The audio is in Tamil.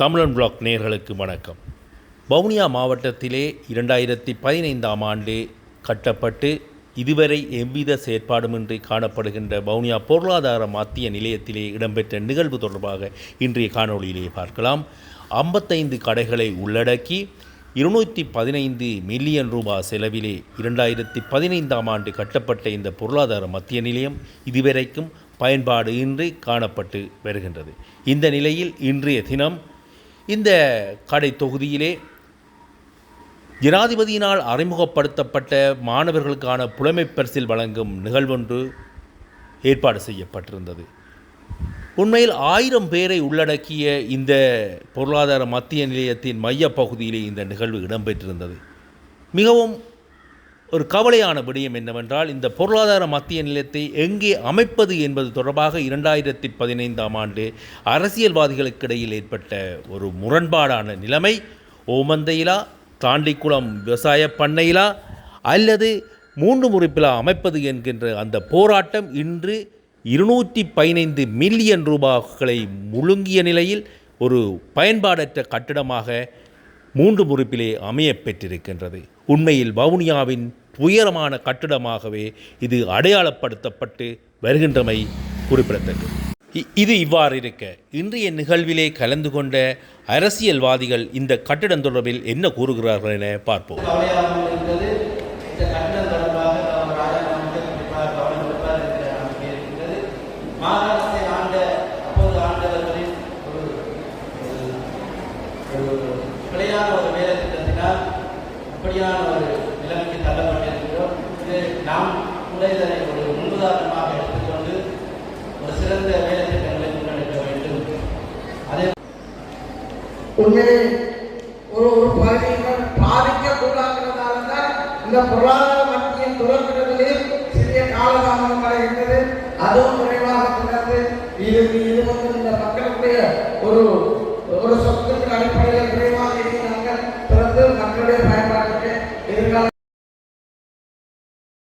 தமிழன் பிளாக் நேர்களுக்கு வணக்கம். வவுனியா மாவட்டத்திலே இரண்டாயிரத்தி பதினைந்தாம் ஆண்டு கட்டப்பட்டு இதுவரை எவ்வித செயற்பாடுமின்றி காணப்படுகின்ற வவுனியா பொருளாதார மத்திய நிலையத்திலே இடம்பெற்ற நிகழ்வு தொடர்பாக இன்றைய காணொளியிலே பார்க்கலாம். ஐம்பத்தைந்து கடைகளை உள்ளடக்கி இருநூற்றி பதினைந்து மில்லியன் ரூபாய் செலவிலே இரண்டாயிரத்தி பதினைந்தாம் ஆண்டு கட்டப்பட்ட இந்த பொருளாதார மத்திய நிலையம் இதுவரைக்கும் பயன்பாடு இன்றி காணப்பட்டு வருகின்றது. இந்த நிலையில் இன்றைய தினம் இந்த கடை தொகுதியிலே ஜனாதிபதியினால் அறிமுகப்படுத்தப்பட்ட மாணவர்களுக்கான புலமை பரிசில் வழங்கும் நிகழ்வொன்று ஏற்பாடு செய்யப்பட்டிருந்தது. உண்மையில் ஆயிரம் பேரை உள்ளடக்கிய இந்த பொருளாதார மத்திய நிலையத்தின் மையப் பகுதியிலே இந்த நிகழ்வு இடம்பெற்றிருந்தது. மிகவும் ஒரு கவலையான விடயம் என்னவென்றால் இந்த பொருளாதார மத்திய நிலையத்தை எங்கே அமைப்பது என்பது தொடர்பாக இரண்டாயிரத்தி பதினைந்தாம் ஆண்டு அரசியல்வாதிகளுக்கு இடையில் ஏற்பட்ட ஒரு முரண்பாடான நிலைமை. ஓமந்தையிலா தாண்டிக்குளம் விவசாய பண்ணையிலா அல்லது மூன்று முறிப்பிலா அமைப்பது என்கின்ற அந்த போராட்டம் இன்று இருநூற்றி பதினைந்து மில்லியன் ரூபாய்களை முழுங்கிய நிலையில் ஒரு பயன்பாடற்ற கட்டிடமாக மூன்று முறிப்பிலே அமைய பெற்றிருக்கின்றது. உண்மையில் வவுனியாவின் உயரமான கட்டிடமாகவே இது அடையாளப்படுத்தப்பட்டு வருகின்றமை குறிப்பிடத்தக்கது இது இவ்வாறு இருக்க இன்றைய நிகழ்விலே கலந்து கொண்ட அரசியல்வாதிகள் இந்த கட்டிடம் தொடர்பில் என்ன கூறுகிறார்கள் என பார்ப்போம் கவலையாக ஒரு வேலை திட்டத்தினால் இப்படியான ஒரு நிலைமைக்கு தள்ளப்பட்டிருக்கிறோம். இது நாம் கூட இதனை ஒரு முன்னுதாரணமாக எடுத்துக்கொண்டு ஒரு சிறந்த வேலை திட்டங்களை முன்னெடுக்க வேண்டும். அதே உண்மையில் ஒரு ஒரு பகுதியினர் பாதிக்க கூடாதுனால தான் இந்த பொருளாதார மத்தியில் துறக்கிறதுலேயே சிறிய காலதாமதமாக இருந்தது அதுவும் குறைவாக இருந்தது இது இது வந்து இந்த மக்களுடைய ஒரு ஒரு சொத்துக்கு அடிப்படையில் குறைவாக இருக்கிறாங்க பிறந்து மக்களுடைய பயன்